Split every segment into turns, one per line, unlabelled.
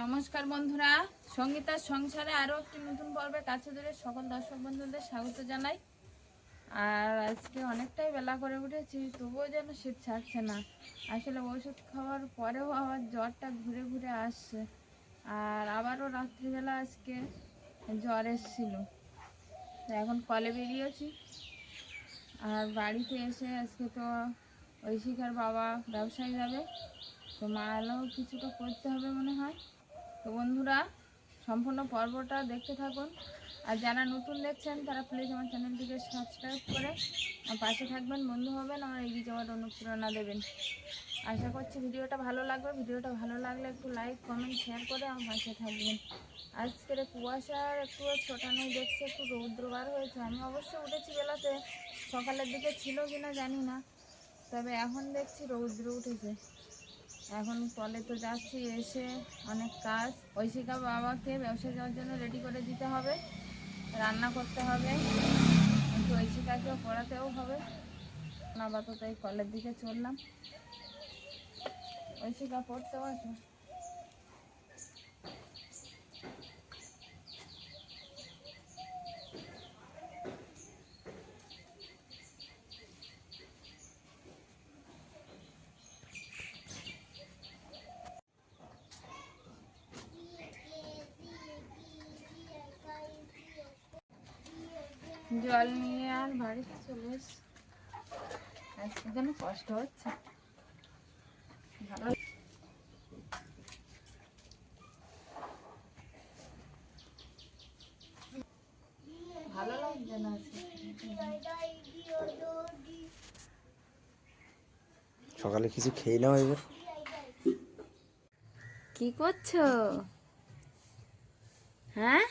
নমস্কার বন্ধুরা। সঙ্গীতার সংসারে আরও একটি নতুন পর্বে কাছে ধরে সকল দর্শক বন্ধুদের স্বাগত জানাই। আর আজকে অনেকটাই বেলা করে উঠেছি, তবুও যেন শীত ছাড়ছে না। আসলে ওষুধ খাওয়ার পরেও আবার জ্বরটা ঘুরে ঘুরে আসছে। আর আবারও রাত্রিবেলা আজকে জ্বর এসেছিল। এখন কলে বেরিয়েছি। আর বাড়িতে এসে আজকে তো ঐশিকার বাবা ব্যবসায় যাবে, তো মা এলেও কিছুটা করতে হবে মনে হয়। তো বন্ধুরা, সম্পূর্ণ পর্বটা দেখতে থাকুন। আর যারা নতুন দেখছেন, তারা প্লিজ আমার চ্যানেলটিকে সাবস্ক্রাইব করে পাশে থাকবেন, বন্ধু হবেন, আমার এগিয়ে যাওয়ার অনুপ্রেরণা দেবেন। আশা করছি ভিডিওটা ভালো লাগবে। ভিডিওটা ভালো লাগলে একটু লাইক কমেন্ট শেয়ার করে আমার পাশে থাকবেন। আজকের কুয়াশার একটু ছোটা নেই দেখছে, একটু রৌদ্র বার হয়েছে। আমি অবশ্য উঠেছি বেলাতে, সকালের দিকে ছিল কিনা জানি না, তবে এখন দেখছি রৌদ্র উঠেছে। এখন কলে তো যাচ্ছি, এসে অনেক কাজ। ঐশিকা বাবাকে ব্যবসা যাওয়ার জন্য রেডি করে দিতে হবে, রান্না করতে হবে কিন্তু ঐশিকাকেও পড়াতেও হবে। আপাতত এই কলের দিকে চললাম। ঐশিকা পড়তেও বসো। জল নিয়ে আর বাড়িতে চলে এসছি। আজকে যেন কষ্ট হচ্ছে। ভালো ভালো লাগছে না
সকালে কিছু খেয়ে নাও এবার।
কি করছ? হ্যাঁ?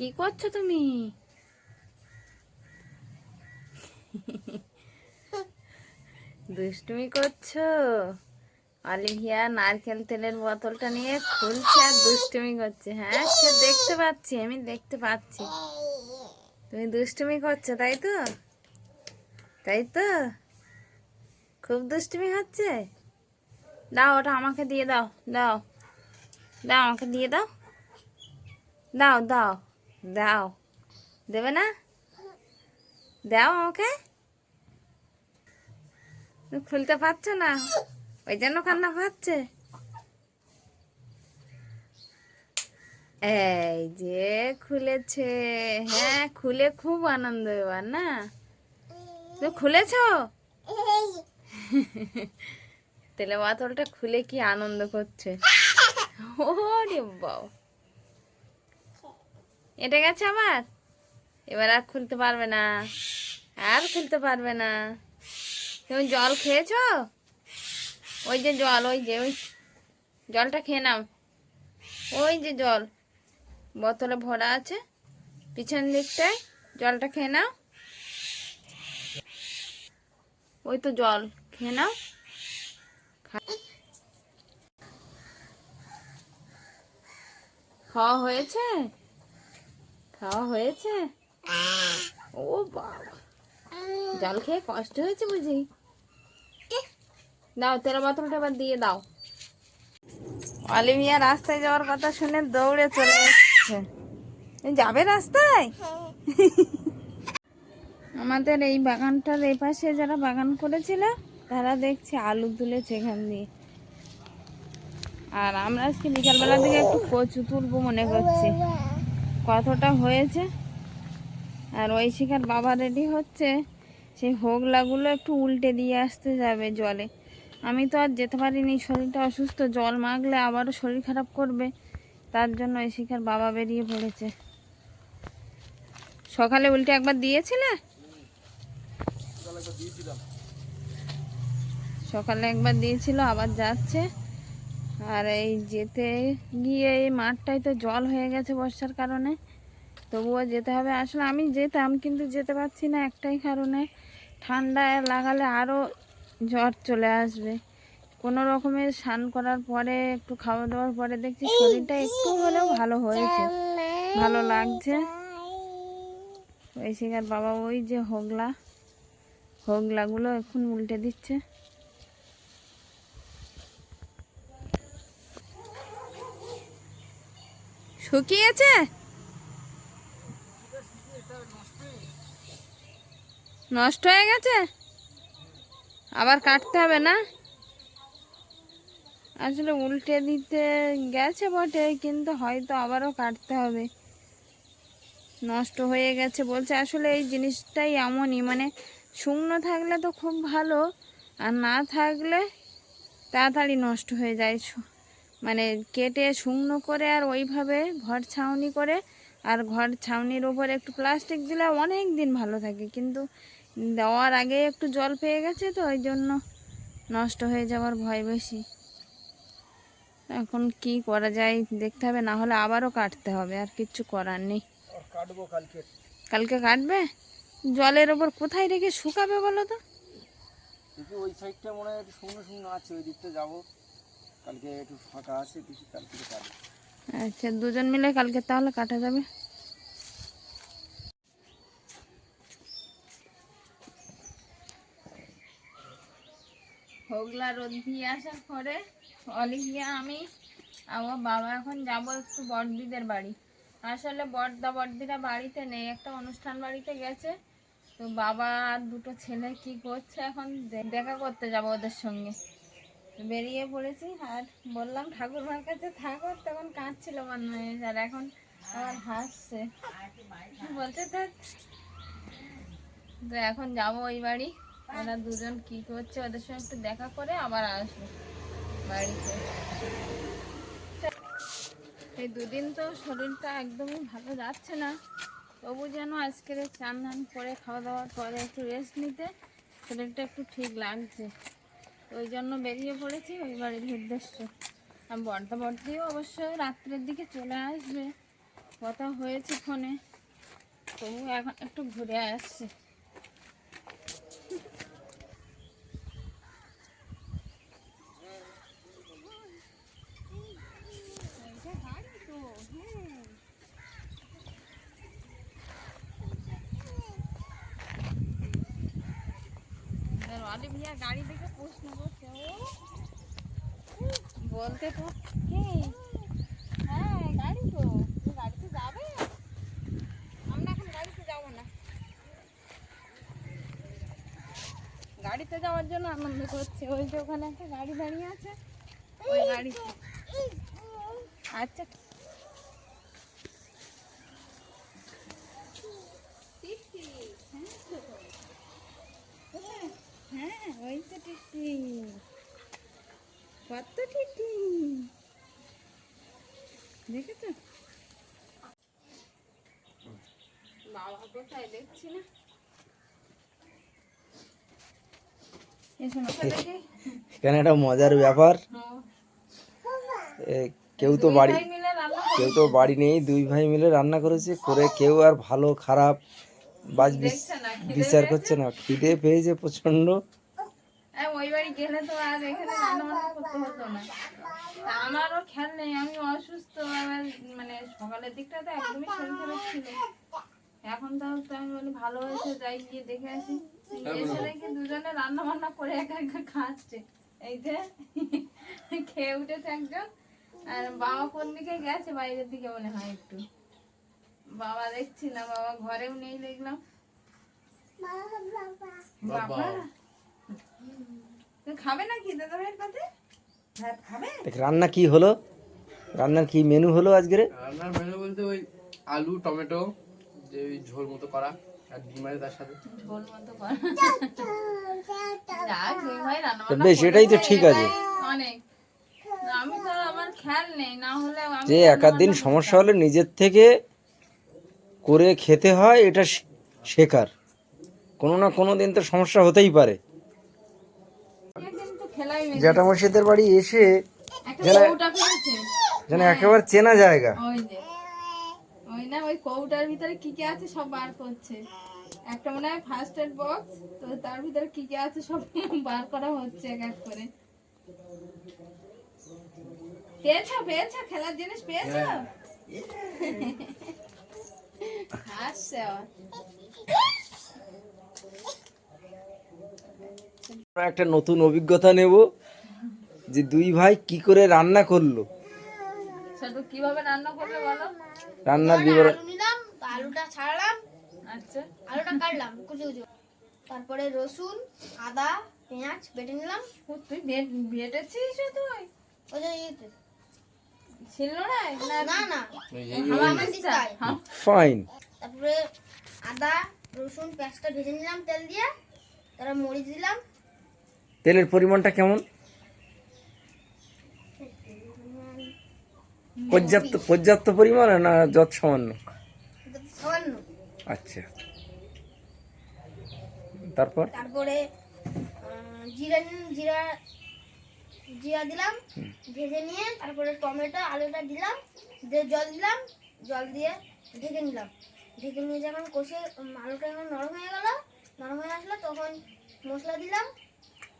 কি করছ তুমি? দুষ্টুমি করছ? অলিভিয়া নারকেল তেলের বোতলটা নিয়ে খুলছে আর দুষ্টুমি করছে। হ্যাঁ সে দেখতে পাচ্ছি, আমি দেখতে পাচ্ছি। তুমি দুষ্টুমি করছ, তাই তো? তাই তো? খুব দুষ্টুমি হচ্ছে? দাও ওটা আমাকে দিয়ে দাও দাও। দাও, আমাকে দিয়ে দাও। দাও দাও। দাও। দেবে না? দাও আমাকে। খুলতে পারছ না? ওই জন্য কান্না পাচ্ছে। এই যে খুলেছে। হ্যাঁ খুলে খুব আনন্দ এবার, না? তুমি খুলেছো? তেলে বোতলটা খুলে কি আনন্দ করছে? ওরে বাবা। এটা গেছে আবার এবার আর খুলতে পারবে না। আর খুলতে পারবে না। তুমি জল খেয়েছো? ওই যে জল, ওই যে, ওই জলটা খেয়ে নাও। ওই যে জল। বোতলে ভরা আছে। পিছন দিকটায় জলটা খেয়ে নাও। ওই তো জল। খেয়ে নাও। খাওয়া হয়েছে? খাওয়া হয়েছে? ও বাবা। জল খেয়ে কষ্ট হয়েছে বুঝি? দাও তেরো বোতলটা এবার দিয়ে দাও। অলিভিয়া রাস্তায় যাওয়ার কথা শুনে দৌড়ে চলে এসছে। যাবে রাস্তায়? আমাদের এই বাগানটার এই পাশে যারা বাগান করেছিল, তারা দেখছি আলু তুলেছে এখান দিয়ে। আর আমরা আজকে বিকালবেলা থেকে একটু কচু তুলবো মনে করছি। কতটা হয়েছে। আর শিখার বাবা রেডি হচ্ছে। সেই হোগলাগুলো একটু উল্টে দিয়ে আসতে যাবে জলে। আমি তো আর যেতে পারিনি, শরীরটা অসুস্থ। জল মাগলে আবারও শরীর খারাপ করবে। তার জন্য শিখার বাবা বেরিয়ে পড়েছে। সকালে উল্টে একবার দিয়েছিলে? সকালে একবার দিয়েছিল, আবার যাচ্ছে। আর এই যেতে গিয়ে এই মাঠটায় তো জল হয়ে গেছে বর্ষার কারণে। তবুও যেতে হবে। আসলে আমি যেতাম কিন্তু যেতে পারছি না একটাই কারণে। ঠান্ডা লাগালে আরও জ্বর চলে আসবে। কোনো রকমের স্নান করার পরে একটু খাওয়া দাওয়ার পরে দেখছি শরীরটা একটু হলেও ভালো হয়েছে। ভালো লাগছে। ওই শিকার বাবা ওই যে হোগলা। হোগলাগুলো এখন উল্টে দিচ্ছে। শুকিয়েছে নষ্ট হয়ে গেছে? আবার কাটতে হবে না? আসলে উল্টে দিতে গেছে বটে, কিন্তু হয়তো আবারও কাটতে হবে। নষ্ট হয়ে গেছে বলছে, আসলে এই জিনিসটাই এমনই মানে শুকনো থাকলে তো খুব ভালো, আর না থাকলে তাড়াতাড়ি নষ্ট হয়ে যায়। মানে কেটে শুকনো করে আর ওইভাবে ঘর ছাউনি করে আর ঘর ছাউনির ওপর একটু প্লাস্টিক দিলে অনেক দিন ভালো থাকে। কিন্তু দেওয়ার আগে একটু জল পেয়ে গেছে তো ওই জন্য নষ্ট হয়ে যাওয়ার ভয় বেশি। এখন কি করা যায় দেখতে হবে না হলে আবারও কাটতে হবে আর কিচ্ছু করার নেই।
কালকে।
কালকে কাটবে? জলের ওপর কোথায় রেখে শুকাবে বলো তো?
ওই সাইডটা মনে হয় শুকনো শুকনো আছে ওই দিকটা যাব। কালকে একটু ফাঁকা আছে দেখি কালকে কাটবো
আচ্ছা দুজন মিলে কালকে তাহলে কাটা যাবে? হোগলা রোদ দিয়ে আসার পরে অলিভিয়া আমি আমার বাবা এখন যাব একটু বড়দিদের বাড়ি। আসলে বড়দা বড়দিরা বাড়িতে নেই একটা অনুষ্ঠান বাড়িতে গেছে। তো বাবা আর দুটো ছেলে কি করছে এখন দেখা করতে যাব ওদের সঙ্গে। বেরিয়ে পড়েছি আর বললাম ঠাকুরমার কাছে থাকো তখন কাঁদছিল মনে আর এখন আমার হাসছে। বলছে তো তো এখন যাব ওই বাড়ি। ওরা দুজন কি করছে, ওদের সঙ্গে একটু দেখা করে আবার আসব বাড়িতে। এই দুদিন তো শরীরটা একদমই ভালো যাচ্ছে না। তবু যেন আজকের চান ধান করে খাওয়া দাওয়ার পরে একটু রেস্ট নিতে শরীরটা একটু ঠিক লাগছে। ওই জন্য বেরিয়ে পড়েছি ওই বাড়ির উদ্দেশ্যে আর বর্দা বর্দিও অবশ্যই রাত্রের দিকে চলে আসবে। কথা হয়েছে ফোনে। তবু এখন একটু ঘুরে আসছে অলি ভैया গাড়ি দেখে প্রশ্ন করছে ও বলতে তো কি? হ্যাঁ গাড়ি তো। গাড়িতে যাবে? আমরা এখন গাড়িতে যাব না। গাড়িতে যাওয়ার জন্য আনন্দ করছে। ওই যে ওখানে একটা গাড়ি দাঁড়িয়ে আছে। ওই গাড়িতে আচ্ছা। হ্যাঁ হ্যাঁ ওই তো টিটি কত টিটি দেখেছ? বাবা কোথায় দেখছি না। এসো না। দেখি।
এখানে একটা মজার ব্যাপার। এ, কেউ তো বাড়ি কেউ তো বাড়ি নেই দুই ভাই মিলে রান্না করেছে। করে কেউ আর ভালো খারাপ বাজ বিচার করছে না। খিদে পেয়েছে
প্রচণ্ড ওই বাড়ি গেলে তো আর এখানে রান্না করতে হতো না। আমারও খেয়াল নেই আমি অসুস্থ আবার মানে সকালের দিকটা তো একদমই শরীর খারাপ ছিল। এখন তাও তো আমি বলি ভালো হয়েছে যাই গিয়ে দেখে আসি। এসে দেখি দুজনে রান্না বান্না করে একা একা খাচ্ছে। এই যে খেয়ে উঠেছে একজন আর বাবা কোন দিকে গেছে বাইরের দিকে মনে হয় একটু। বাবা দেখছি না বাবা ঘরেও নেই দেখলাম। বাবা। খাবে নাকি দাদা ভাইয়ের পাতে? ভাত খাবে?
রান্না কি হলো? রান্নার কি মেনু হলো আজকের
রান্নার মেনু বলতে ওই আলু টমেটো যে ওই ঝোল মতো করা আর ডিম আছে তার সাথে।
ঝোল মতো কর। ভাই রান্না
বেশ এটাই তো ঠিক আছে।
অনেক। না, আমি তো আমার খেয়াল নেই না হলে
যে একার দিন সমস্যা হলে নিজের থেকে করে খেতে হয় এটা শে- শেখার। কোনো না কোনো দিন তো সমস্যা হতেই পারে।
খেলাই
বাড়ি এসে
একটা
যেন একেবারে চেনা জায়গা।
ওই না ওই কৌটার ভিতরে কি কি আছে সব বার করছে। একটা মনে হয় ফার্স্ট এড বক্স তো তার ভিতরে কি কি আছে সব বার করা হচ্ছে এক এক করে। পেয়েছ পেয়েছ খেলার জিনিস পেয়েছ? হাসছে আবার।
আমরা একটা নতুন অভিজ্ঞতা নেব যে দুই ভাই কি করে রান্না করল।
কীভাবে রান্না করবে বলো?
রান্নার বিবরণ
নিলাম আলুটা ছাড়লাম
আচ্ছা।
আলুটা কাটলাম কুচি কুচি। তারপরে রসুন আদা পেঁয়াজ বেটে নিলাম।
তুই বেটেছিস তুই?
ওই যে
ছিল না না
না না।
এই যে-
আমার দিস্তায়।
ফাইন
তারপরে আদা রসুন পেঁয়াজটা ভেজে নিলাম তেল দিয়ে। তারপর মরিচ দিলাম।
তেলের পরিমাণটা কেমন? পর্যাপ্ত পর্যাপ্ত পরিমাণ না যত সামান্য? আচ্ছা। তারপর?
তারপরে জিরা জিরা জিরা দিলাম ভেজে নিয়ে তারপরে টমেটো আলুটা দিলাম দিয়ে জল দিলাম জল দিয়ে ঢেকে নিলাম। ঢেকে নিয়ে যখন কষে আলুটা যখন নরম হয়ে গেল নরম হয়ে আসলো তখন মশলা দিলাম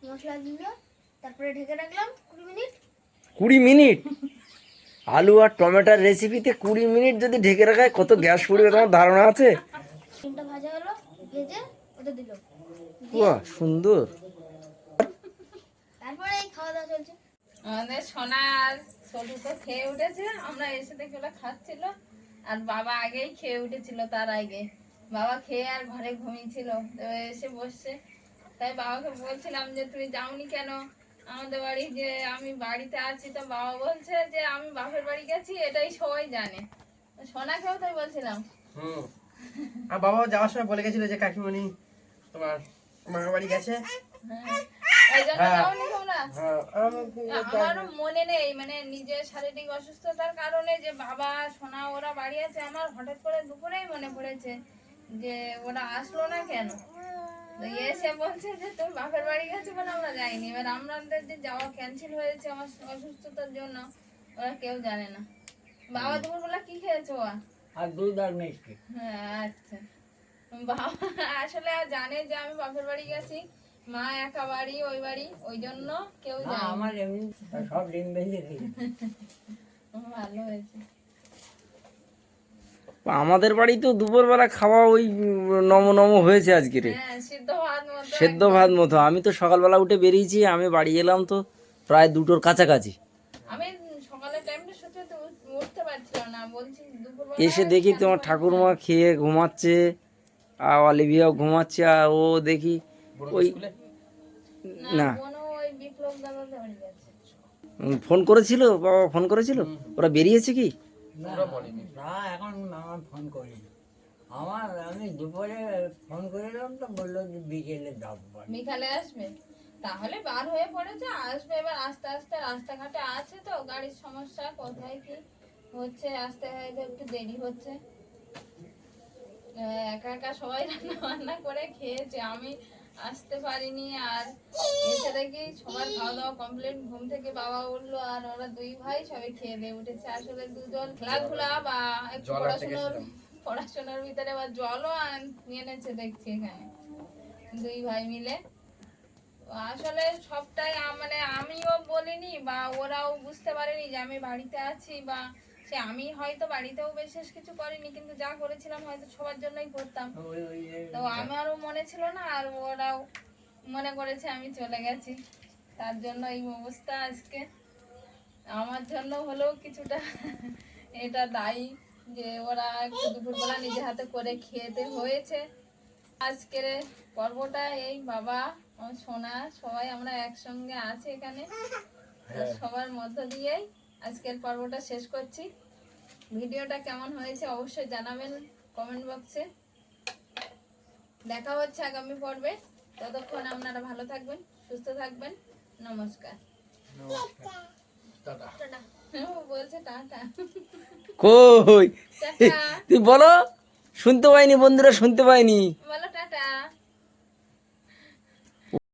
মশলা দিল তারপরে ঢেকে রাখলাম কুড়ি মিনিট।
কুড়ি মিনিট? আলু আর টমেটোর রেসিপিতে কুড়ি মিনিট যদি ঢেকে রাখায় কত গ্যাস পড়বে তোমার ধারণা আছে?
ডিমটা ভাজা হলো ভেজে ওটা দিল।
বাহ সুন্দর।
তারপরে এই খাওয়া দাওয়া চলছে।
আমাদের সোনা আর ছোটু তো খেয়ে উঠেছে আমরা এসে দেখি ওরা খাচ্ছিল। আর বাবা আগেই খেয়ে উঠেছিল তার আগে। বাবা খেয়ে আর ঘরে ঘুমিয়েছিল এসে বসছে। তাই বাবাকে বলছিলাম যে তুমি যাওনি কেন? আমাদের বাড়ি যে আমি বাড়িতে আছি তো বাবা বলছে যে আমি বাপের বাড়ি গেছি এটাই সবাই জানে। সোনাকেও তাই বলছিলাম।
হুম। আর বাবা যাওয়ার সময় বলে গেছিল যে কাকিমণি তোমার মামার বাড়ি গেছে?
হ্যাঁ।
হ্যাঁ। হ্যাঁ আমি-
আমারও মনে নেই মানে নিজের শারীরিক অসুস্থতার কারণে যে বাবা সোনা ওরা বাড়ি আছে আমার হঠাৎ করে দুপুরেই মনে পড়েছে যে ওরা আসলো না কেন? এসে বলছে যে তুমি বাপের বাড়ি গেছো বলে আমরা যাইনি। এবার আমাদের যে যাওয়া ক্যান্সেল হয়েছে আমার অসুস্থতার জন্য ওরা কেউ জানে না। বাবা দুপুরবেলা কি খেয়েছো আর
আর দুধ আর মিষ্টি।
হ্যাঁ আচ্ছা। বাবা আসলে আর জানে যে আমি বাপের বাড়ি গেছি মা একা বাড়ি ওই বাড়ি ওই জন্য কেউ জানে
আমার এমনি সব ডিম ভেজে
ভালো হয়েছে।
আমাদের বাড়ি তো দুপুরবেলা খাওয়া ওই নম নম হয়েছে আজকে রে।
হ্যাঁ সিদ্ধ ভাত মতো
সেদ্ধ ভাত মতো। আমি তো সকালবেলা উঠে বেরিয়েছি আমি বাড়ি এলাম তো প্রায় দুটোর কাছাকাছি। এসে দেখি তোমার ঠাকুরমা খেয়ে ঘুমাচ্ছে আর অলিভিয়াও ঘুমাচ্ছে আর ও দেখি ওই না
কোনো ওই বিপ্লব দাদা বাড়ি গেছে
উম, ফোন করেছিল? বাবা ফোন করেছিল? ওরা বেরিয়েছে কি?
না না এখন আমার ফোন করিনি। আমার আমি দুপুরে ফোন করিলাম তো বলল যে বিকেলে যাব
বিকালে আসবে? তাহলে বার হয়ে পড়েছে আসবে এবার আস্তে আস্তে রাস্তাঘাটে আছে তো গাড়ির সমস্যা কোথায় কি হচ্ছে আসতে হয়তো একটু দেরি হচ্ছে। একা একা সবাই রান্না বান্না করে খেয়েছে আমি আসতে পারিনি আর এসে দেখি সবার খাওয়া দাওয়া কমপ্লিট ঘুম থেকে বাবা উঠল আর ওরা দুই ভাই সবাই খেয়ে দিয়ে উঠেছে। আসলে দুজন খেলাধুলা বা একটু পড়াশোনার পড়াশোনার ভিতরে আবার জলও আন- নিয়ে এনেছে দেখছি এখানে। দুই ভাই মিলে। আসলে সবটাই মানে আমিও বলিনি বা ওরাও বুঝতে পারেনি যে আমি বাড়িতে আছি বা সে আমি হয়তো বাড়িতেও বিশেষ কিছু করিনি কিন্তু যা করেছিলাম হয়তো সবার জন্যই করতাম। তো আমারও মনে ছিল না আর ওরাও মনে করেছে আমি চলে গেছি। তার জন্য এই অবস্থা আজকে। আমার জন্য হলেও কিছুটা এটা দায়ী যে ওরা একটু দুপুরবেলা নিজে হাতে করে খেতে হয়েছে। আজকের পর্বটা এই বাবা সোনা সবাই আমরা একসঙ্গে আছি এখানে। সবার মধ্য দিয়েই। আজকের পর্বটা শেষ করছি। ভিডিওটা কেমন হয়েছে অবশ্যই জানাবেন কমেন্ট বক্সে দেখা হচ্ছে আগামী পর্বে। ততক্ষণ আপনারা ভালো থাকবেন সুস্থ থাকবেন। নমস্কার। বলছে টাটা।
কই? তুই বলো শুনতে পাইনি বন্ধুরা শুনতে পাইনি।
বলো টাটা।